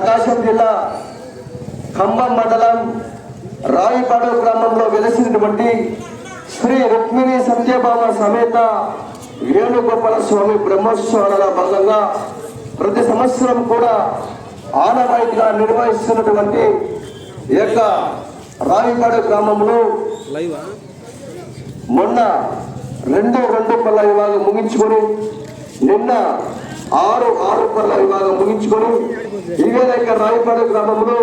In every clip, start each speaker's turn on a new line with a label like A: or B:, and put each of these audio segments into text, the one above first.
A: ప్రకాశం జిల్లా ఖమ్మం మండలం రాయిపాడు గ్రామంలో వెలిసినటువంటి శ్రీ రుక్మిణి సత్యభామ సమేత వేణుగోపాల స్వామి బ్రహ్మోత్సవాల భాగంగా ప్రతి సంవత్సరం కూడా ఆనవాయితీగా నిర్వహిస్తున్నటువంటి యొక్క రాయిపాడు గ్రామంలో మొన్న రెండు రెండు పల్ల విభాగం ముగించుకొని నిన్న ఆరు ఆరు పళ్ళ విభాగం ముగించుకొని ఇవేళ ఇక్కడ రాయపాడు గ్రామంలో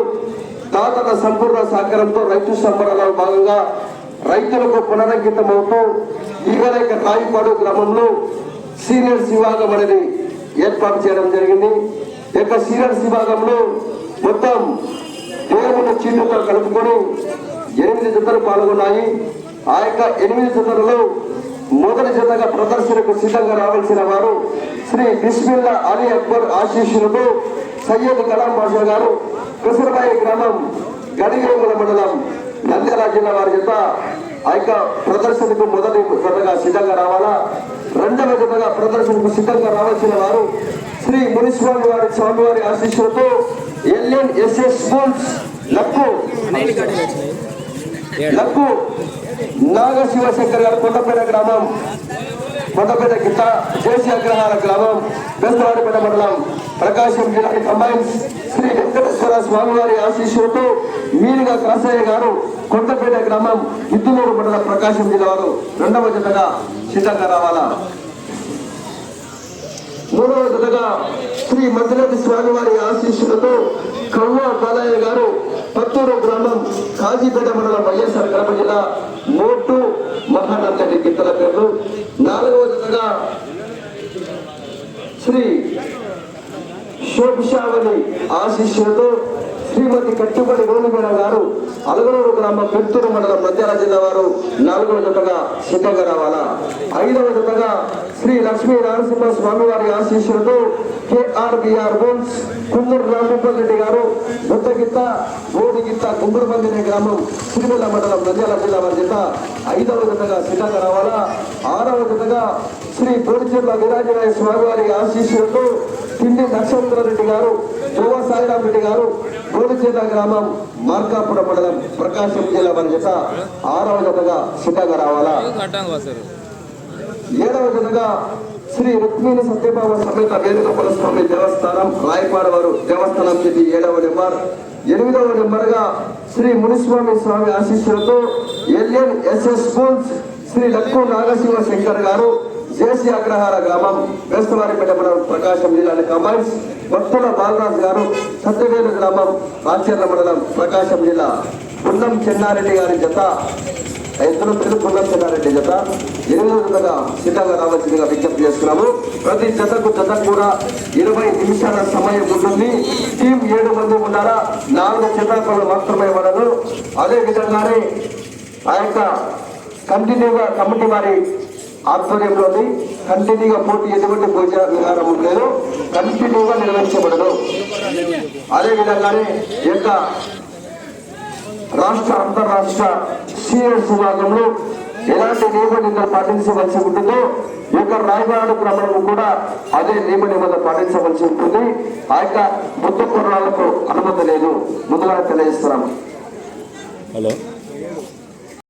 A: తాతల సంపూర్ణ సహకారంతో రైతు సంబరాల భాగంగా రైతులకు పునరంకితం అవుతూ ఇవేళ ఇక్కడ రాయపాడు గ్రామంలో సీనియర్స్ విభాగం అనేది ఏర్పాటు చేయడం జరిగింది. ఈ యొక్క సీనియర్స్ విభాగంలో మొత్తం దేవుని చీటుతో కలుపుకొని ఎనిమిది జతలు పాల్గొన్నాయి. ఆ యొక్క ఎనిమిది జతలలో మొదటి జతగా ప్రదర్శనకు సిద్ధంగా రావాల్సిన వారు శ్రీ బిస్మిల్లా అలీ అక్బర్ ఆశీస్సులతో సయ్యద్ కలాం బాషా గారు కృష్ణబాయి గ్రామం గడిగేముల మండలం నంద్యాల జిల్లా వారి చేత ఆ యొక్క ప్రదర్శనకు మొదటి జతగా సిద్ధంగా రావాలా? రెండవ జతగా ప్రదర్శనకు సిద్ధంగా రావాల్సిన వారు శ్రీ మునిస్వామి వారి స్వామివారి ఆశీస్సులతో L N S S schools Lakku Lakku Naga Sivashankar garu Kondapeta గ్రామం కొండపేట గిట్ట జేసీ అగ్రహార గ్రామం బెస్తవాడిపేట మండలం. ప్రకాశం జిల్లాని కంబైన్ శ్రీ వెంకటేశ్వర స్వామివారి ఆశీస్సులతో మీరుగా కాసయ్య గారు కొండపేట గ్రామం ఇద్దులూరు మండలం ప్రకాశం జిల్లా వారు రెండవ జతగా సిద్ధంగా రావాలా? మూడవ జతగా శ్రీ మంత్రిరెడ్డి స్వామివారి ఆశీస్సులతో కవ్వ బాలయ్య గారు పత్తూరు గ్రామం కాజీపేట మండలం వైఎస్ఆర్ కడప జిల్లా మోటు మహానందటి గిత్తల పేర్లు నాలుగవ జతగా శ్రీ శోభిషావళి ఆశీస్సులతో శ్రీమతి కట్టుబడి రోలుగడ గారు అలగనూరు గ్రామ పెత్తూరు మండలం నంద్యాల జిల్లా వారు నాలుగవ జతగా సిద్ధంగా రావాలా ఐదవ జతగా శ్రీ లక్ష్మీ నరసింహ స్వామి వారి ఆశీస్సులతో కేఆర్బిఆర్ బోన్స్ కుమ్మూరు రామగోపాల్ రెడ్డి గారు బుద్ధగిత్త బోడిగిత్త కుమ్మూరుమంది అనే గ్రామం సిరిమల్ల మండలం నంద్యాల జిల్లా వారి జత ఐదవ జతగా సిద్ధంగా రావాలా? ఆరవ జతగా శ్రీ పోడిచెర్ల వీరాంజనేయ స్వామి వారి ఆశీస్సులతో పిండి నక్షత్ర రెడ్డి గారు యువ సాయిరాం రెడ్డి గారు బోడిచెర్ల గ్రామం మార్కాపురం మండలం ప్రకాశం జిల్లా వారి జత ఆరవ జతగా సిద్ధంగా రావాలా? ఏడవ జతగా శ్రీ రుక్మిణి సత్యభామ సమేత వేణుగోపాల స్వామి దేవస్థానం రాయపాడ వారు దేవస్థానం చెంది ఏడవ నెంబర్. ఎనిమిదవ నెంబర్గా శ్రీ మునిస్వామి స్వామి ఆశీస్సులతో L N S S schools Shri Lakku Nagasiva Shankar garu J C Agrahara గ్రామం వేస్తవారిపేట మండలం ప్రకాశం జిల్లాని కమాండ్స్ భక్తుల బాలరాజ్ గారు సత్యవేలు గ్రామం రాచర్ల మండలం ప్రకాశం జిల్లా పున్నం చెన్నారెడ్డి గారి జత ఇద్దరు తెలుగు పున్నం జత. ఎనిమిది జతగా సిద్ధంగా రావాల్సిందిగా విజ్ఞప్తి చేస్తున్నాము. ప్రతి జతకు జత కూడా ఇరవై నిమిషాల సమయం ఉంటుంది. టీం ఏడు మంది ఉన్నారా? నాలుగు చిత్రాలు మాత్రమే ఉండదు అదే విధంగానే ఆ యొక్క కంటిన్యూగా కమిటీ వారి ఆధ్వర్యంలోని కంటిన్యూగా పోటీ ఎటువంటి భోజన విధానం లేదు కంటిన్యూగా నిర్వహించబడదు. అదే విధంగానే ఈ యొక్క రాష్ట్ర అంతరాష్ట్ర సీఎస్ విభాగంలో ఎలాంటి నియమ నిబంధనలు పాటించవలసి ఉంటుందో ఈ యొక్క రాయబాడు క్రమంలో కూడా అదే నియమ నిబంధనలు పాటించవలసి ఉంటుంది. ఆ యొక్క ముద్ద కుర్రాలకు అనుమతి లేదు. ముందుగా తెలియజేస్తున్నాము.
B: హలో.